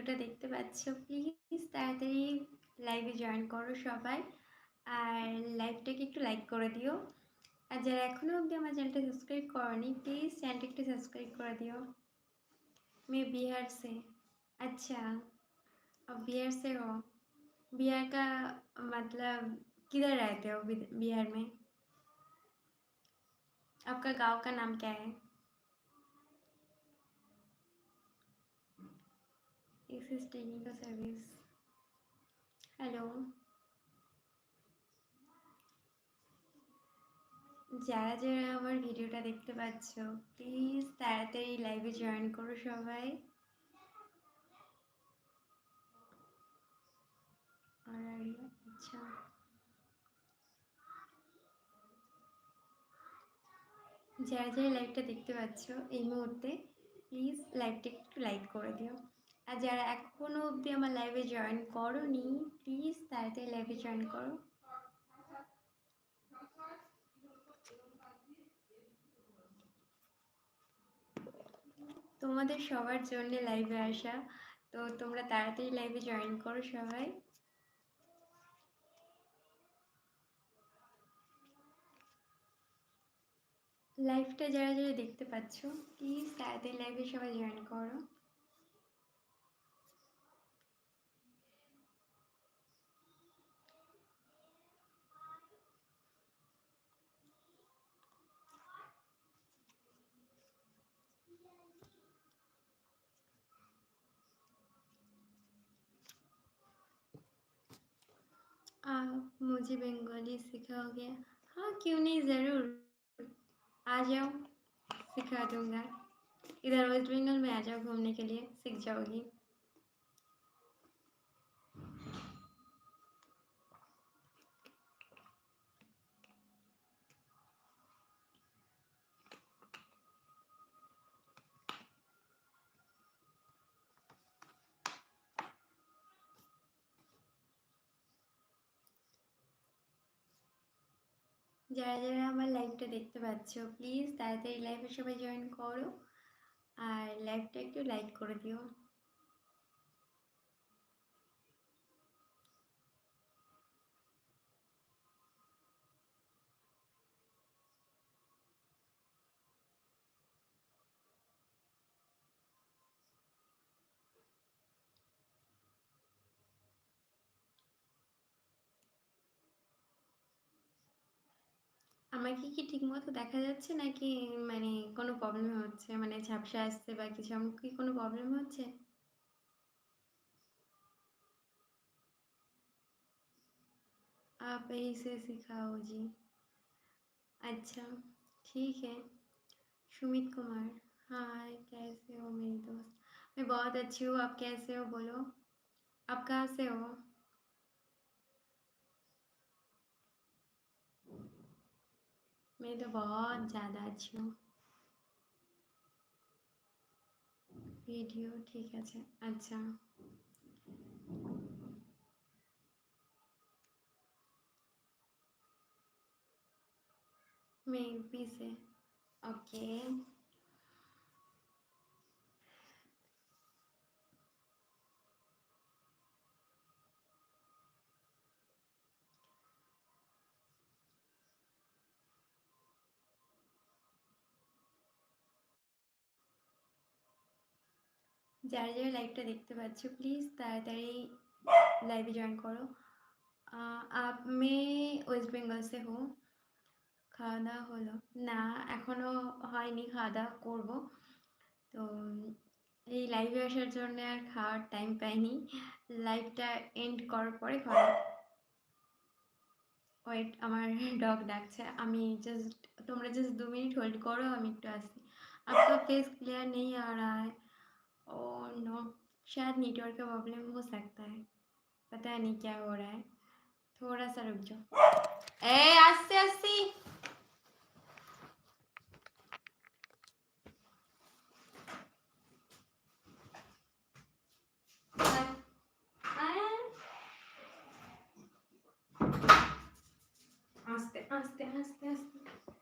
ভিডিওটা দেখতে পাচ্ছ প্লিজ তাড়াতাড়ি লাইভে জয়েন করো সবাই আর লাইভটাকে একটু লাইক করে দিও আর যারা এখনও অবধি আমার চ্যানেলটা সাবস্ক্রাইব করনি প্লিজ চ্যানেলটা একটু সাবস্ক্রাইব করে दियो मैं बिहार से अच्छा अब बिहार से हो बिहार का मतलब किधर रहते हो बिद- बिहार में आपका गांव का नाम क्या है Is technical service. হ্যালো যারা যারা আমার ভিডিওটা দেখতে পাচ্ছ প্লিজ তাড়াতাড়ি লাইভে জয়েন করো সবাই। আচ্ছা। যারা যারা লাইভটা দেখতে পাচ্ছ এই মুহূর্তে প্লিজ লাইভটাকে একটু লাইক করে দিও। আর যারা এখনও অবধি আমার লাইভে জয়েন করনি প্লিজ তাড়াতাড়ি লাইভে জয়েন করো। তোমাদের সবার জন্য লাইভে আসা। তো তোমরা তাড়াতাড়ি লাইভে জয়েন করো সবাই। লাইভটা যারা যারা দেখতে পাচ্ছ প্লিজ তাড়াতাড়ি লাইভে সবাই জয়েন করো। आप मुझे बंगाली सिखाओगे? हाँ क्यों नहीं? ज़रूर। आ जाओ, सिखा दूँगा। इधर वेस्ट बंगाल में आ जाओ घूमने के लिए, सीख जाओगी। যারা যারা আমার লাইভটা দেখতে পাচ্ছ প্লিজ তাড়াতাড়ি লাইভে সবাই জয়েন করো। আর লাইভটা একটু লাইক করে দিও। আমাকে কি ঠিকমতো দেখা যাচ্ছে নাকি মানে কোনো প্রবলেম হচ্ছে মানে ঝাপসা আসছে বা কিছু আমার কি কোনো প্রবলেম হচ্ছে आप यहीं से सिखाओ जी अच्छा ठीक है सुमित कुमार हाय कैसे हो मेरी दोस्त मैं बहुत अच्छी हूँ आप कैसे हो बोलो आप कहाँ से हो मैं तो बहुत ज़्यादा अच्छी हूँ वीडियो, ठीक है अच्छा, अच्छा। मैं भी से ओके okay. যারা যারা লাইভটা দেখতে পাচ্ছ প্লিজ তাড়াতাড়ি লাইভে জয়েন করো আহ, আপ মে ওয়েস্ট বেঙ্গল সে হো খাওয়া দাওয়া হলো না এখনও হয়নি খাওয়া দাওয়া করবো তো এই লাইভে আসার জন্য আর খাওয়ার টাইম পাইনি লাইভটা এন্ড করার পরে খাওয়া ওয়েট আমার ডগ ডাকছে আমি জাস্ট তোমরা জাস্ট দু मिनट होल्ड करो हम একটু আসি आपका फेस क्लियर नहीं आ ओ नो। शायद नेटवर्क का प्रॉब्लम हो सकता है। पता नहीं क्या हो रहा है। थोड़ा सा रुक जाओ। ए, अस्सी अस्सी। आस्ते आस्ते आस्ते आस्ते।